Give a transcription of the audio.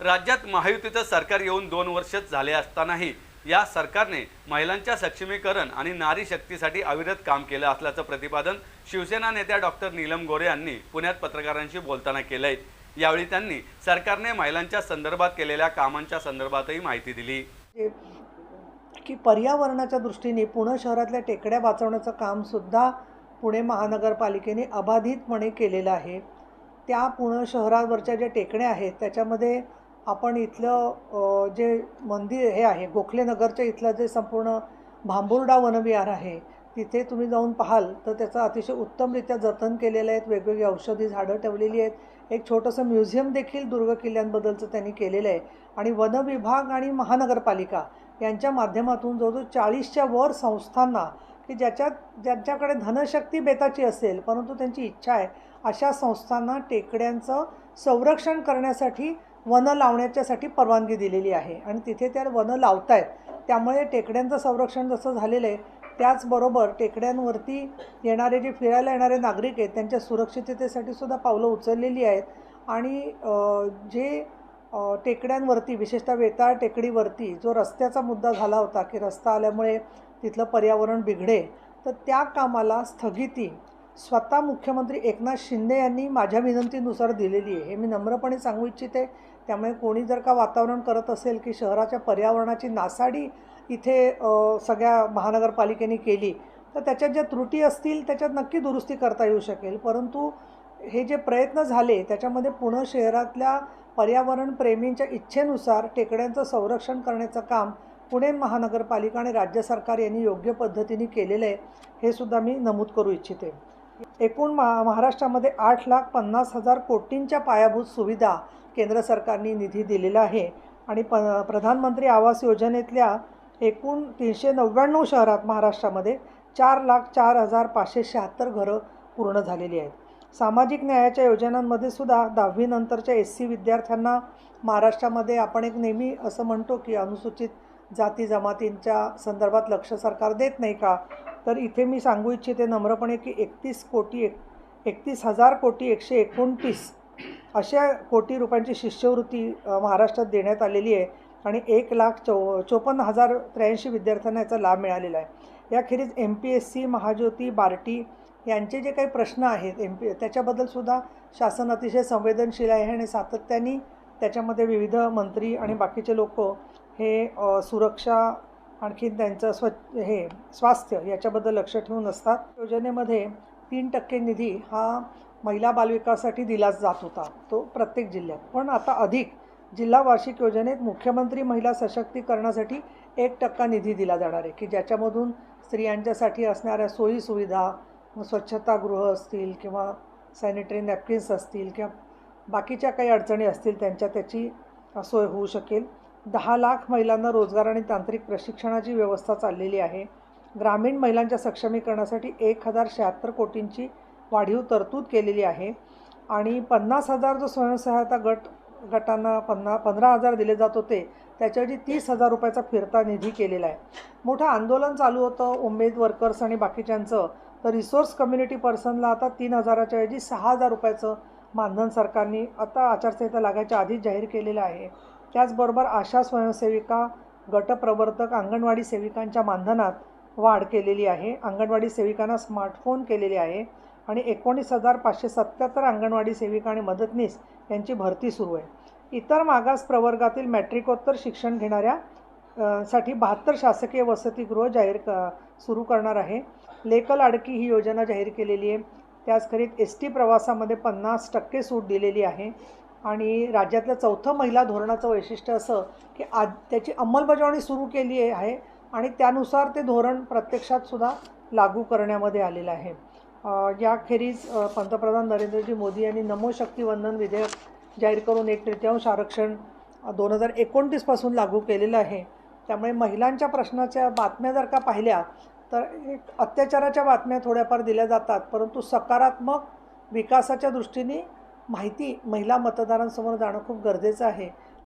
राज्यात महायुतीचं सरकार येऊन दोन वर्षच झाले असतानाही या सरकारने महिलांच्या सक्षमीकरण आणि नारी शक्तीसाठी अविरत काम केलं असल्याचं प्रतिपादन शिवसेना नेत्या डॉक्टर नीलम गोरे यांनी पुण्यात पत्रकारांशी बोलताना केलंय. यावेळी त्यांनी सरकारने महिलांच्या संदर्भात केलेल्या कामांच्या संदर्भातही माहिती दिली. की पर्यावरणाच्या दृष्टीने पुणे शहरातल्या टेकड्या वाचवण्याचं कामसुद्धा पुणे महानगरपालिकेने अबाधितपणे केलेलं आहे. त्या पुणे शहरावरच्या ज्या टेकड्या आहेत त्याच्यामध्ये आपण इथलं जे मंदिर हे आहे गोखलेनगरच्या इथलं जे संपूर्ण भांबुर्डा वनविहार आहे तिथे तुम्ही जाऊन पाहाल तर त्याचं अतिशय उत्तमरित्या जतन केलेलं आहेत वेगवेगळी औषधी झाडं ठेवलेली आहेत. एक छोटंसं म्युझियम देखील दुर्ग किल्ल्यांबद्दलचं त्यांनी केलेलं आहे. आणि वन विभाग आणि महानगरपालिका यांच्या माध्यमातून जवळजवळ चाळीसच्या वर संस्थांना की ज्याच्यात ज्यांच्याकडे धनशक्ती बेताची असेल परंतु त्यांची इच्छा आहे अशा संस्थांना टेकड्यांचं संरक्षण करण्यासाठी वनं लावण्याच्यासाठी परवानगी दिलेली आहे. आणि तिथे त्या वनं लावत आहेत त्यामुळे टेकड्यांचं संरक्षण जसं झालेलं आहे त्याचबरोबर टेकड्यांवरती येणारे जे फिरायला येणारे नागरिक आहेत त्यांच्या सुरक्षिततेसाठी सुद्धा पावलं उचललेली आहेत. आणि जे टेकड्यांवरती विशेषतः वेताळ टेकडीवरती जो रस्त्याचा मुद्दा झाला होता की रस्ता आल्यामुळे तिथलं पर्यावरण बिघडे तर त्या कामाला स्थगिती स्वतः मुख्यमंत्री एकनाथ शिंदे यांनी माझ्या विनंतीनुसार दिलेली आहे. हे मी नम्रपणे सांगू इच्छिते. त्यामुळे कोणी जर का वातावरण करत असेल की शहराच्या पर्यावरणाची नासाडी इथे सगळ्या महानगरपालिकेने केली तर त्याच्यात ज्या त्रुटी असतील त्याच्यात नक्की दुरुस्ती करता येऊ शकेल. परंतु हे जे प्रयत्न झाले त्याच्यामध्ये पुणे शहरातल्या पर्यावरण प्रेमींच्या इच्छेनुसार टेकड्यांचं संरक्षण करण्याचं काम पुणे महानगरपालिका आणि राज्य सरकार यांनी योग्य पद्धतीने केलेलं आहे हे सुद्धा मी नमूद करू इच्छिते. एकूण महा महाराष्ट्रामध्ये आठ लाख पन्नास हजार कोटींच्या पायाभूत सुविधा केंद्र सरकारने निधी दिलेला आहे. आणि प प्रधानमंत्री आवास योजनेतल्या एकूण तीनशे नव्याण्णव शहरात महाराष्ट्रामध्ये चार लाख चार हजार पाचशे शहात्तर घरं पूर्ण झालेली आहेत. सामाजिक न्यायाच्या योजनांमध्ये सुद्धा दहावीनंतरच्या एस सी विद्यार्थ्यांना महाराष्ट्रामध्ये आपण एक नेहमी असं म्हणतो की अनुसूचित जाती जमातींच्या संदर्भात लक्ष सरकार देत नाही का? तर इथे मी सांगू इच्छिते नम्रपणे की एकतीस कोटी एक एकतीस हजार कोटी एकशे एकोणतीस अशा कोटी रुपयांची शिष्यवृत्ती महाराष्ट्रात देण्यात आलेली आहे आणि एक लाख चौ चोपन्न हजार त्र्याऐंशी विद्यार्थ्यांना याचा लाभ मिळालेला आहे. याखेरीज M P S C Mahajyoti Barti यांचे जे काही प्रश्न आहेत एम पी त्याच्याबद्दलसुद्धा शासन अतिशय संवेदनशील आहे आणि सातत्याने त्याच्यामध्ये विविध मंत्री आणि बाकीचे लोक हे सुरक्षा आणखीन त्यांचं स्वच्छ हे स्वास्थ्य याच्याबद्दल लक्ष ठेवून असतात. योजनेमध्ये तीन टक्के निधी हा महिला बालविकासासाठी दिलाच जात होता तो प्रत्येक जिल्ह्यात. पण आता अधिक जिल्हा वार्षिक योजनेत मुख्यमंत्री महिला सशक्तीकरणासाठी एक टक्का निधी दिला जाणार आहे की ज्याच्यामधून स्त्रियांच्यासाठी असणाऱ्या सोयीसुविधा स्वच्छतागृह असतील किंवा सॅनिटरी नॅपकिन्स असतील किंवा बाकीच्या काही अडचणी असतील त्यांच्या त्याची सोय होऊ शकेल. दहा लाख महिलांना रोजगार आणि तांत्रिक प्रशिक्षणाची व्यवस्था चाललेली आहे. ग्रामीण महिलांच्या सक्षमीकरणासाठी एक हजार शहात्तर कोटींची वाढीव तरतूद केलेली आहे आणि पन्नास हजार जो स्वयंसहायता गट गटांना पन्ना पंधरा हजार दिले जात होते त्याच्याऐवजी तीस हजार रुपयाचा फिरता निधी केलेला आहे. मोठं आंदोलन चालू होतं उमेद वर्कर्स आणि बाकीच्यांचं. तर रिसोर्स कम्युनिटी पर्सनला आता तीन हजाराच्या ऐवजी सहा हजार रुपयाचं मानधन सरकारने आता आचारसंहिता लागायच्या आधीच जाहीर केलेलं आहे. त्याचबरोबर आशा स्वयंसेविका गटप्रवर्तक अंगणवाडी सेविकांच्या मानधनात वाढ केलेली आहे. अंगणवाडी सेविकांना स्मार्टफोन केलेले आहे आणि एकोणीस हजार पाचशे सत्याहत्तर अंगणवाडी सेविका आणि मदतनीस यांची भरती सुरू आहे. इतर मागास प्रवर्गातील मॅट्रिकोत्तर शिक्षण घेणाऱ्या साठी बहात्तर शासकीय वसतिगृह जाहीर क सुरू करणार आहे. लेकल अडकी ही योजना जाहीर केलेली आहे. त्याचकरीत एस टी प्रवासामध्ये पन्नास टक्के सूट दिलेली आहे. आणि राज्यातलं चौथं महिला धोरणाचं वैशिष्ट्य असं की आज त्याची अंमलबजावणी सुरू केली आहे आणि त्यानुसार ते धोरण प्रत्यक्षात सुद्धा लागू करण्यामध्ये आलेलं आहे. याखेरीज पंतप्रधान नरेंद्रजी मोदी यांनी नमो शक्ती वंदन विधेयक जाहीर करून एक तृतीयांश आरक्षण दोन हजार एकोणतीसपासून लागू केलेलं आहे. त्यामुळे महिलांच्या प्रश्नाच्या बातम्या जर का पाहिल्या तर एक अत्याचाराच्या बातम्या थोड्याफार दिल्या जातात परंतु सकारात्मक विकासाच्या दृष्टीने माहिती महिला मतदारांसमोर जाणं खूप गरजेचं आहे.